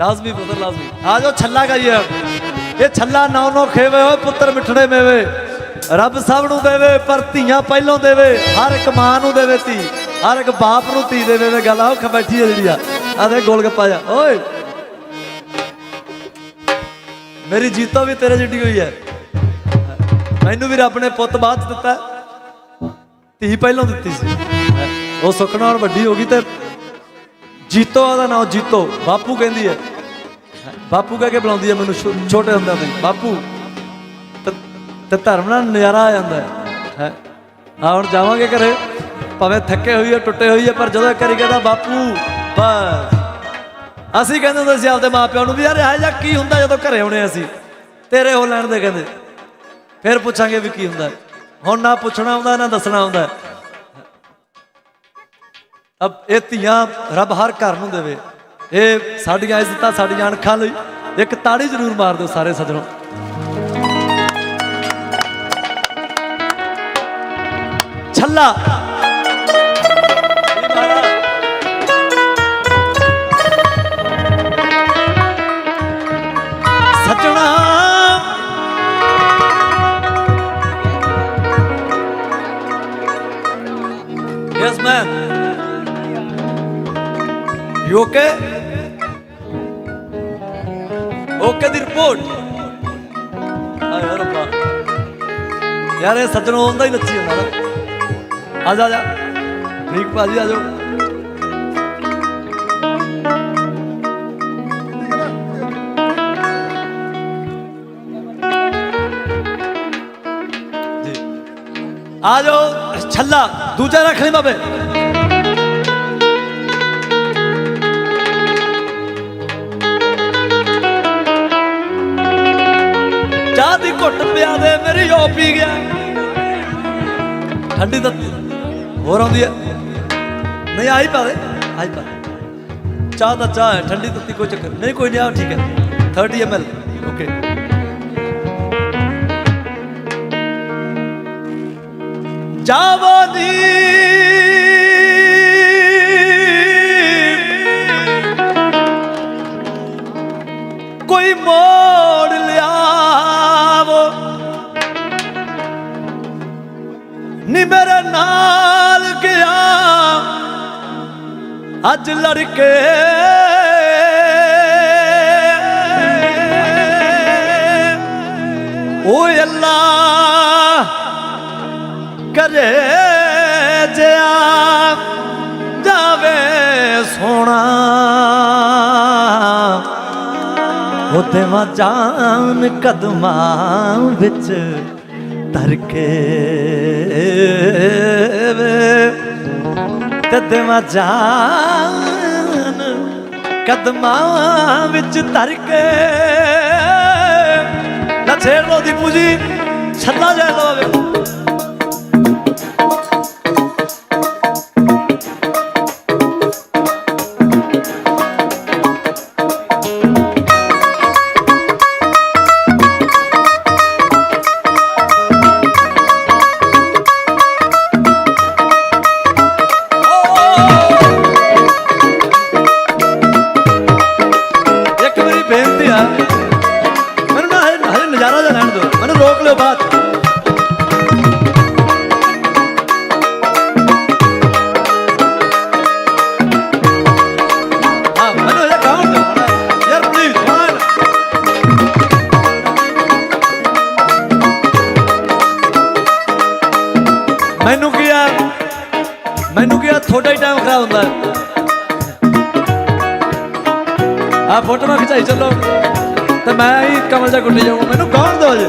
ਲਾਜ਼ਮੀ ਬ੍ਰਦਰ ਲਾਜ਼ਮੀ। ਆ ਜਾਓ, ਛੱਲਾ ਗਾਈਏ ਇਹ ਛੱਲਾ ਨੌ ਨੌ ਖੇਵੇ ਹੋਏ, ਪੁੱਤਰ ਮਿੱਠੜੇ ਮੇਵੇ। ਰੱਬ ਸਭ ਨੂੰ ਦੇਵੇ, ਪਰ ਧੀਆਂ ਪਹਿਲੋਂ ਦੇਵੇ। ਹਰ ਇੱਕ ਮਾਂ ਨੂੰ ਦੇਵੇ ਧੀ, ਹਰ ਇੱਕ ਬਾਪ ਨੂੰ ਧੀ ਦੇਵੇ ਵੇ ਗੱਲ। ਆਹ ਬੈਠੀ ਹੈ ਜਿਹੜੀ ਆ। ਆ ਦੇ ਗੋਲ ਗੱਪਾ ਜਾ ਓਏ! ਮੇਰੀ ਜੀਤੋ ਵੀ ਤੇਰੇ ਜਿੱਡੀ ਹੋਈ ਹੈ। ਮੈਨੂੰ ਵੀ ਰੱਬ ਨੇ ਪੁੱਤ ਬਾਅਦ 'ਚ ਦਿੱਤਾ। ਧੀ ਪਹਿਲਾਂ ਦਿੱਤੀ ਸੀ। ਉਹ ਸੁਖਣਾ ਹੁਣ ਵੱਡੀ ਹੋ ਗਈ ਤੇ ਜੀਤੋ ਦਾ ਨਾਮ ਜੀਤੋ। ਬਾਪੂ ਕਹਿੰਦੀ ਹੈ ਬਾਪੂ ਕਹਿ ਕੇ ਬੁਲਾਉਂਦੀ ਹੈ ਮੈਨੂੰ ਛੋਟੇ ਹੁੰਦਿਆਂ ਤੋਂ ਬਾਪੂ, ਤੇ- ਧਰਮ ਨਾਲ ਨਜ਼ਾਰਾ ਆ ਜਾਂਦਾ ਹੈ। ਹੈ। ਹੁਣ ਜਾਵਾਂਗੇ ਘਰੇ। ਭਾਵੇਂ ਥੱਕੇ ਹੋਈਏ ਟੁੱਟੇ ਹੋਈਏ ਪਰ ਜਦੋਂ ਇੱਕ ਕਹਿੰਦਾ, ਬਾਪੂ, ਬਸ। ਅਸੀਂ ਕਹਿੰਦੇ ਹੁੰਦੇ ਸੀ ਆਪਦੇ ਮਾਪਿਆਂ ਨੂੰ ਵੀ, ਯਾਰ, ਇਹ ਜਿਹਾ ਕੀ ਹੁੰਦਾ ਜਦੋਂ ਘਰੇ ਆਉਣੇ ਅਸੀਂ? ਤੇਰੇ ਹੋ ਲੈਣ ਦੇ ਕਹਿੰਦੇ। ਫਿਰ ਪੁੱਛਾਂਗੇ ਵੀ ਕੀ ਹੁੰਦਾ। ਹੁਣ ਨਾ ਪੁੱਛਣਾ ਹੁੰਦਾ ਨਾ ਦੱਸਣਾ ਆਉਂਦਾ। ਅਬ ਇਹ ਧੀਆਂ ਰੱਬ ਹਰ ਘਰ ਨੂੰ ਦੇਵੇ। ਇਹ ਸਾਡੀਆਂ ਇੱਜ਼ਤਾਂ ਸਾਡੀਆਂ ਅਣਖਾਂ ਲਈ ਇੱਕ ਤਾੜੀ ਜ਼ਰੂਰ ਮਾਰ ਦਿਓ ਸਾਰੇ ਸੱਜਣੋ ਛੱਲਾ Yes, man. You okay? Okay ਦੀ ਰਿਪੋਰਟ ਆ ਰੱਬਾ ਯਾਰ ਇਹ ਸੱਜਣੋਂ ਹੁੰਦਾ ਹੀ ਨੱਚੀ ਜਾਂਦਾ ਆ ਜਾ ਜਾ। ਠੀਕ ਭਾਜੀ, ਆ ਜਾਓ। ਆ ਜਾਓ, ਛੱਲਾ। ਦੂਜਾ ਰੱਖ ਲਈ ਬਾਬੇ। ਚਾਹ ਦੀ ਘੁੱਟ ਪਿਆ ਦੇ, ਮੇਰੀ ਉਹ ਪੀ ਗਿਆ। ਠੰਡੀ ਤਾਂ ਹੋਰ ਆਉਂਦੀ ਹੈ। ਨਹੀਂ, ਆਈ ਪਾ ਆਈ ਪਾ ਚਾਹ ਤਾਂ ਚਾਹ ਹੈ, ਠੰਡੀ ਤੱਤੀ ਕੋਈ ਚੱਕਰ ਨਹੀਂ, ਕੋਈ ਨਹੀਂ ਆ ਠੀਕ ਹੈ। 30 ml ਓਕੇ ਜਾਵਾਨੀ ਕੋਈ ਨਾਲ ਗਿਆ ਅੱਜ ਲੜਕੇ। ਓਏ ਅੱਲਾ ਕਰੇ ਜਿਆ ਜਾਵੇ ਸੋਣਾ ਉਹਦੇ ਮਾ ਜਾਨ ਕਦਮਾਂ ਵਿੱਚ ਧਰ ਕੇ ਵੇ। ਤੇ ਜਾਨ, ਕਦਮਾਂ ਵਿੱਚ ਧਰ ਕੇ ਨਾ ਛੇੜ ਲੋ ਦੀ ਜੀ, ਛੱਲਾ ਜਾ ਲੋ ਆਵੇ। ਮੈਨੂੰ ਕੀ ਆ? ਮੈਨੂੰ ਕੀ ਆ? ਤੁਹਾਡਾ ਹੀ ਟਾਈਮ ਖਰਾਬ ਹੁੰਦਾ। ਹੈ ਫੋਟੋ ਫੋਟੋਆਂ ਖਿਚਾਈ, ਚੱਲੋ। ਤੇ ਮੈਂ ਹੀ ਕਮਲ ਜਾ ਗੁੱਡੀ ਜਾਊਂ ਮੈਨੂੰ ਕੌਣ ਦੋ ਜੇ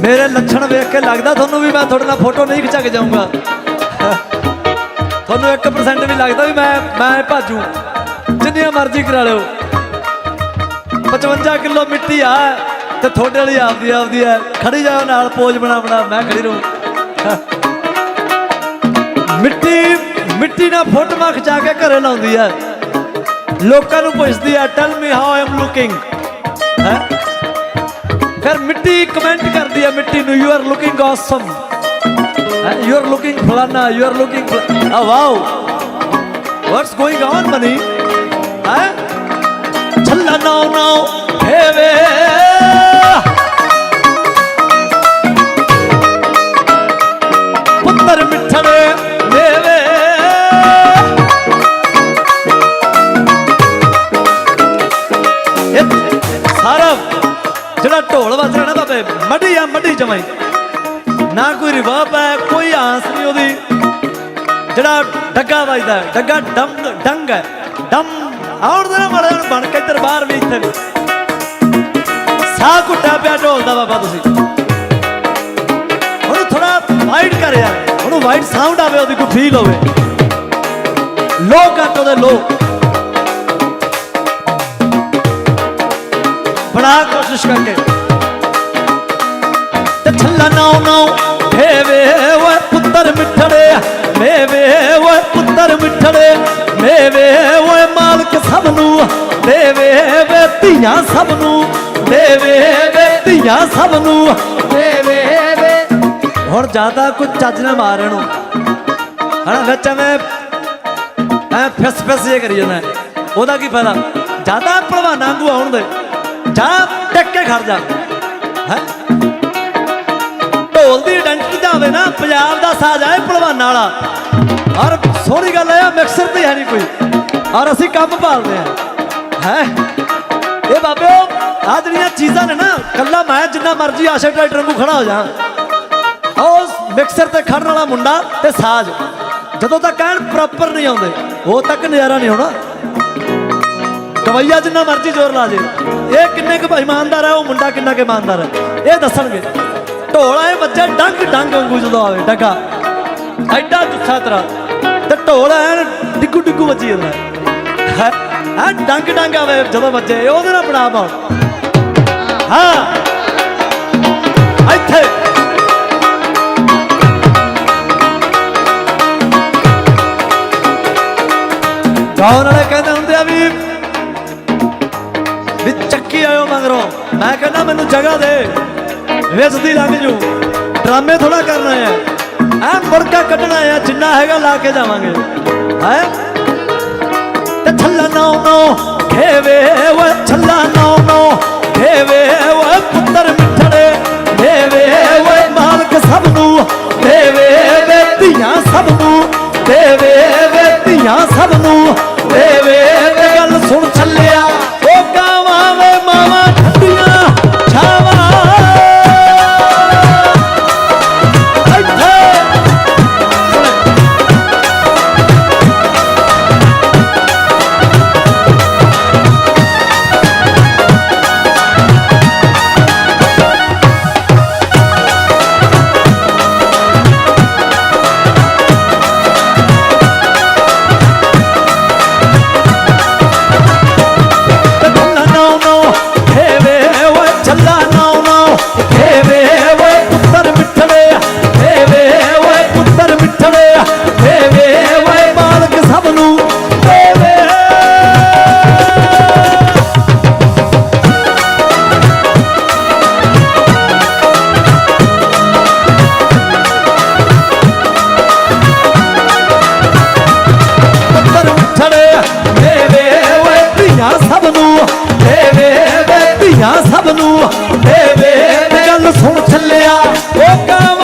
ਮੇਰੇ ਲੱਛਣ ਵੇਖ ਕੇ ਲੱਗਦਾ ਤੁਹਾਨੂੰ ਵੀ ਮੈਂ ਤੁਹਾਡੇ ਨਾਲ ਫੋਟੋ ਨਹੀਂ ਖਿਚਾ ਕੇ ਜਾਊਂਗਾ। ਤੁਹਾਨੂੰ 1% ਵੀ ਲੱਗਦਾ ਵੀ ਮੈਂ ਮੈਂ ਭਾਜੂ। ਜਿੰਨੀਆਂ ਮਰਜ਼ੀ ਕਰਾ ਲਿਓ। 55 ਕਿਲੋ ਮਿੱਟੀ ਆ ਤੇ ਤੁਹਾਡੇ ਲਈ ਆਪਦੀ ਆਪਦੀ ਹੈ। ਖੜੀ ਜਾਓ ਨਾਲ, ਪੋਜ ਬਣਾ ਬਣਾ, ਮੈਂ ਖੜੀ ਰਹੂੰ। ਮਿੱਟੀ ਮਿੱਟੀ ਨਾਲ ਫੋਟੋਆਂ ਖਿਚਾ ਕੇ ਘਰੇ ਲਾਉਂਦੀ ਹੈ। ਲੋਕਾਂ ਨੂੰ ਪੁੱਛਦੀ ਹੈ tell me how am looking ਹੈ? ਫਿਰ ਮਿੱਟੀ ਕਮੈਂਟ ਕਰਦੀ ਹੈ, ਮਿੱਟੀ ਨੂੰ you are looking awesome you are looking ਫਲਾਨਾ ਯੂ ਆਰ ਲੁਕਿੰਗ ਆ wow what's going on money ਹੈ? ਛੱਲਾ ਨਾਉ ਨਾਉ ਹੇਵੇ ਪੁੱਤਰ ਮਿੱਠੜੇ ਦੇਵੇ ਸਾਰਾ ਜਿਹੜਾ ਢੋਲ ਵੱਜ ਰਿਹਾ ਨਾ ਬਾਬੇ, ਮੱਢੀ ਆ, ਮੱਢੀ ਜਮਾਈ। ਨਾ ਕੋਈ ਰਿਵਾਬ ਹੈ ਕੋਈ ਆਸ ਨਹੀਂ ਉਹਦੀ। ਜਿਹੜਾ ਡੱਗਾ ਵੱਜਦਾ, ਡੱਗਾ ਡਮ ਡੰਗ ਹੈ ਡਮ ਆਉਣ ਦੇ ਨਾ ਮਾੜਾ ਬਣ ਕੇ ਦਰਬਾਰ ਵੀ ਇੱਥੇ ਵੀ। ਸਾਹ ਘੁੱਟਾ ਪਿਆ ਢੋਲ ਦਾ ਬਾਬਾ ਤੁਸੀਂ। ਉਹਨੂੰ ਥੋੜਾ ਵਾਈਡ ਕਰ ਯਾਰ। ਉਹਨੂੰ ਵਾਈਡ ਸਾਊਂਡ ਆਵੇ, ਉਹਦੀ ਕੋਈ ਫੀਲ ਹੋਵੇ। ਲੋ ਕੱਟ ਉਹਦੇ ਲੋ ਬੜਾ ਕੋਸ਼ਿਸ਼ ਕਰਕੇ। ਤੇ ਛੱਲਾ ਨਾਉ ਨਾਉ ਵੇਵੇ ਓਏ ਪੁੱਤਰ ਮਿੱਠੜੇ ਮੇਵੇ ਓਏ ਪੁੱਤਰ ਮਿੱਠੜੇ, ਮੇਵੇ ਓਏ ਮਾਲਕ ਸਭ ਨੂੰ ਦੇਵੇ ਵੇ ਧੀਆਂ ਸਭ ਨੂੰ ਦੇਵੇ ਵੇ ਧੀਆਂ ਸਭ ਨੂੰ ਦੇਵੇ ਵੇ। ਹੁਣ ਜ਼ਿਆਦਾ ਕੁਝ ਚੱਜ ਨਾ ਮਾਰਨ ਇਹਨੂੰ ਹਣਾ ਵਿੱਚ ਐਵੇਂ, ਐ ਫਿਸ ਫਿਸ ਜੇ ਕਰੀ ਜਾਂਦਾ। ਉਹਦਾ ਕੀ ਫਾਇਦਾ? ਜ਼ਿਆਦਾ ਭਲਵਾਨਾਂ ਨੂੰ ਆਉਣ ਦੇ। ਜਾ ਟਿਕ ਕੇ ਖੜ ਜਾ। ਹੈ? ਹੋਵੇ ਨਾ, ਪੰਜਾਬ ਦਾ ਸਾਜ਼ ਆਏ ਭਲਵਾਨਾਂ ਵਾਲਾ। ਔਰ ਸੋਹਣੀ ਗੱਲ ਹੈ ਮਿਕਸਰ ਤੇ ਹੈ ਨਹੀਂ ਕੋਈ। ਔਰ ਅਸੀਂ ਕੰਮ ਭਾਲਦੇ ਆ। ਹੈ? ਇਹ ਬਾਬਿਓ ਆ ਜਿਹੜੀਆਂ ਚੀਜ਼ਾਂ ਨੇ ਨਾ, ਕੱਲਾ ਮੈਂ ਜਿੰਨਾ ਮਰਜ਼ੀ ਆਸ਼ਾ ਟਰੈਕਟਰ ਨੂੰ ਖੜਾ ਹੋ ਜਾ। ਉਹ ਮਿਕਸਰ ਤੇ ਖੜਨ ਵਾਲਾ ਮੁੰਡਾ ਤੇ ਸਾਜ਼। ਜਦੋਂ ਤੱਕ ਕਹਿਣ ਪ੍ਰੋਪਰ ਨਹੀਂ ਆਉਂਦੇ, ਉਹ ਤੱਕ ਨਜ਼ਾਰਾ ਨਹੀਂ ਹੋਣਾ। ਕਵਈਆ ਜਿੰਨਾ ਮਰਜ਼ੀ ਜ਼ੋਰ ਲਾ ਜੇ। ਇਹ ਕਿੰਨੇ ਕੁ ਇਮਾਨਦਾਰ ਹੈ ਉਹ ਮੁੰਡਾ ਕਿੰਨਾ ਕੁ ਇਮਾਨਦਾਰ ਹੈ ਇਹ ਦੱਸਣਗੇ। ਢੋਲ ਆਏ ਬੱਚੇ ਡੰਗ ਡੰਗ ਵਾਂਗੂ ਜਦੋਂ ਆਵੇ, ਡੱਗਾ। ਐਡਾ ਜੁੱਸਾ ਤੇਰਾ। ਤੇ ਢੋਲ ਐਨ ਡਿੱਗੂ ਡਿੱਗੂ ਵੱਜੀ ਜਾਂਦਾ। ਹੈ ਆ ਡੰਗ ਡੰਗ ਆਵੇ ਜਦੋਂ ਵੱਜੇ, ਉਹਦੇ ਨਾਲ ਬਣਾ ਪਾਉ ਹਾਂ। ਇੱਥੇ। ਗਾਉਣ ਵਾਲੇ ਕਹਿੰਦੇ ਹੁੰਦੇ ਆ ਵੀ ਵੀ ਚੱਕੀ ਆਇਓ ਮਗਰੋਂ। ਮੈਂ ਕਹਿੰਦਾ ਮੈਨੂੰ ਜਗ੍ਹਾ ਦੇ। ਵਿਸਦੀ ਲੰਘ ਜੂ ਡਰਾਮੇ ਥੋੜਾ ਕਰਨਾ ਆ ਐ ਮੁਰਕਾ ਕੱਢਣਾ ਆ ਜਿੰਨਾ ਹੈਗਾ ਲਾ ਕੇ ਜਾਵਾਂਗੇ। ਹੈ? ਤੇ ਛੱਲਾ ਨੌ ਨੌ ਖੇਵੇ ਓਏ। ô oh, calma.